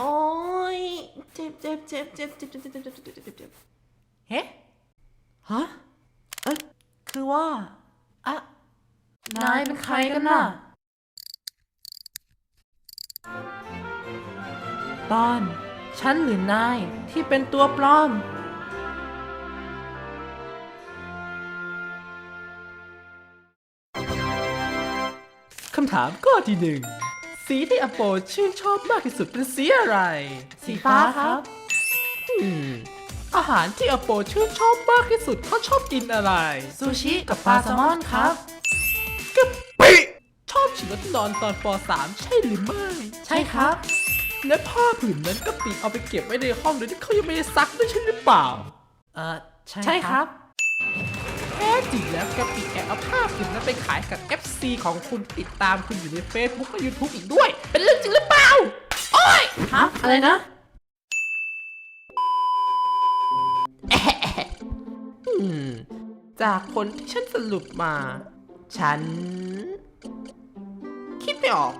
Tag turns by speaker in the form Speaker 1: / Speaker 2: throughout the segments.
Speaker 1: โอ้ยเจ็บเจ็บเจ็บเจ็บเจ็บเจ็บเจ็บเจ็บเจ็บเจ็บเจ็บเจ็บเฮ้ฮะเอ๊ะคือว่าอะนายเป็นใครกันน่ะ ตอนฉันหรือนายที่เป็นตัวปลอม คำถามข้อที่หนึ่ง สีที่อโปชื่นชอบมากที่สุดเป็นสีอะไร
Speaker 2: สีฟ้าครับ
Speaker 1: อืม อาหารที่อโปชื่นชอบมากที่สุดเขาชอบกินอะไร
Speaker 2: ซูชิกับปลาแซลมอนครับ
Speaker 1: กะปิชอบฉีดรถนอนตอนป .3 ใช่หรือไม่
Speaker 2: ใช่ครับ
Speaker 1: และผ้าผืนนั้นกะปิเอาไปเก็บไว้ในห้องโดยที่เขายังไม่ได้ซักด้วยใช่หรือเปล่า
Speaker 2: เออใช่
Speaker 1: ใช่ครับแท้จริงแล้วกะปิแอบเอาภาพผืนนั้นไปขายกับ FC ของคุณที่ติดตามคุณอยู่ใน Facebook และ YouTube อีกด้วย เป็นเรื่องจริงหรือเปล่า โอ้ย
Speaker 2: ฮะ อะไรนะ
Speaker 1: อืม จากผลที่ฉันสรุปมา ฉัน คิดไม่ออก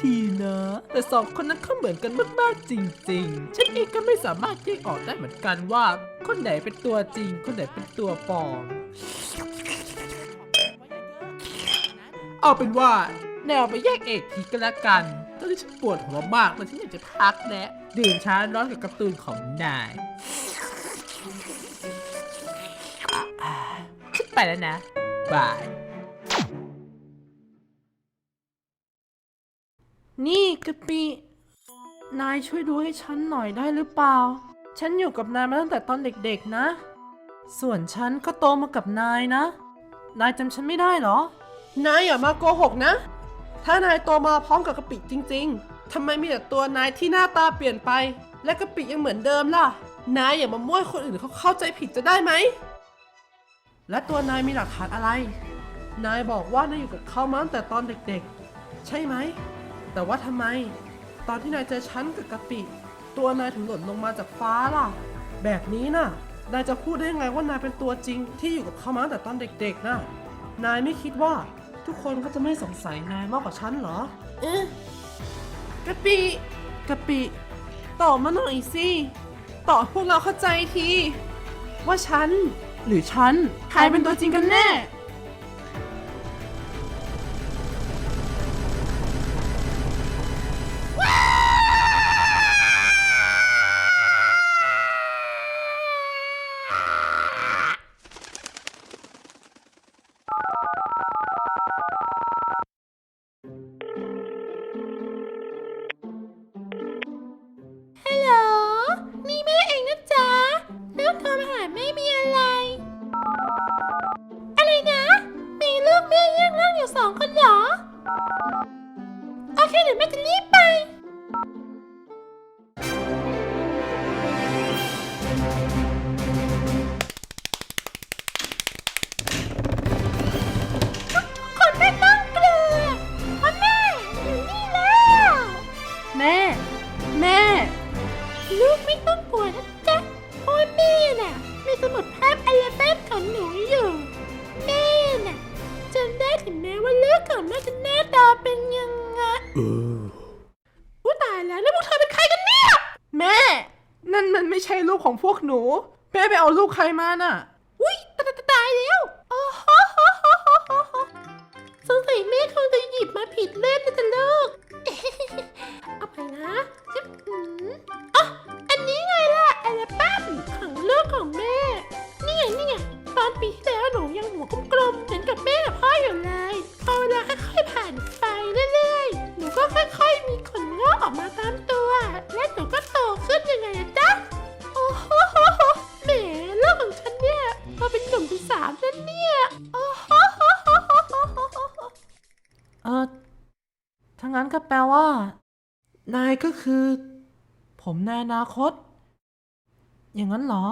Speaker 1: ทีนะ แต่สองคนนั้นเขาเหมือนกันมากๆจริง ๆ ฉันเองก็ไม่สามารถแยกออกได้เหมือนกันว่า คนไหนเป็นตัวจริง คนไหนเป็นตัวปลอม เอาเป็นว่า แนวไปแยกเอกทีก็แล้วกัน ตอนนี้ฉันปวดหัวมากเลยฉันอยากจะพักแนะดื่มช้าร้อนกับการ์ตูนของนายฉันไปแล้วนะบาย นี่กะปิ นายช่วยดูให้ฉันหน่อยได้หรือเปล่า ฉันอยู่กับนายมาตั้งแต่ตอนเด็กๆนะ ส่วนฉันก็โตมากับนายนะ นายจำฉันไม่ได้เหรอ นายอย่ามาโกหกนะ ถ้านายโตมาพร้อมกับกะปิจริง ๆ ทำไมมีแต่ตัวนายที่หน้าตาเปลี่ยนไป และกะปิยังเหมือนเดิมล่ะ นายอย่ามามั่วให้คนอื่นเขาเข้าใจผิดจะได้ไหม และตัวนายมีหลักฐานอะไร นายบอกว่านายอยู่กับเขามาตั้งแต่ตอนเด็กๆ ใช่ไหม แต่ว่าทำไม ตอนที่นายเจอฉันกับกะปิ ตัวนายถึงหล่นลงมาจากฟ้าล่ะ แบบนี้น่ะ นายจะพูดได้ยังไงว่านายเป็นตัวจริงที่อยู่กับเขามาตั้งแต่ตอนเด็กๆ น่ะ นายไม่คิดว่าทุกคนก็จะไม่สงสัยนายมากกว่าฉันเหรอ เอ๊ะกะปิกะปิตอบมาหน่อยสิตอบพวกเราเข้าใจที ว่าฉัน หรือฉัน ใครเป็นตัวจริงกันแน่
Speaker 2: โอเคเดี๋ยวแม่จะรีบไป คนไม่ต้องกลัวเพราะแม่อยู่นี่แล้ว
Speaker 1: แม่ แม่
Speaker 2: ลูกไม่ต้องกลัวนะจ๊ะเพราะแม่น่ะ มีสมุดภาพอัลบั้มของหนูอยู่ แม่น่ะจำได้ถึงแม้ว่าลูกของแม่จะหน้าตาเป็นยังไง อู้ตายแล้วแล้วพวกเธอเป็นใครกันเนี่ย
Speaker 1: แม่ นั่นมันไม่ใช่ลูกของพวกหนู แม่ไปเอาลูกใครมาน่ะ
Speaker 2: อุ้ยตายตายตายแล้วโอ้โหสงสัยแม่คงจะหยิบมาผิดเล่มนะจ๊ะลูก เนี่ยพอเป็นหนุ่มเป็นสาวแล้วเนี่ยโอ้โห
Speaker 1: เออถ้างั้นก็แปลว่า นายก็คือ ผมในอนาคต อย่างนั้นเหรอ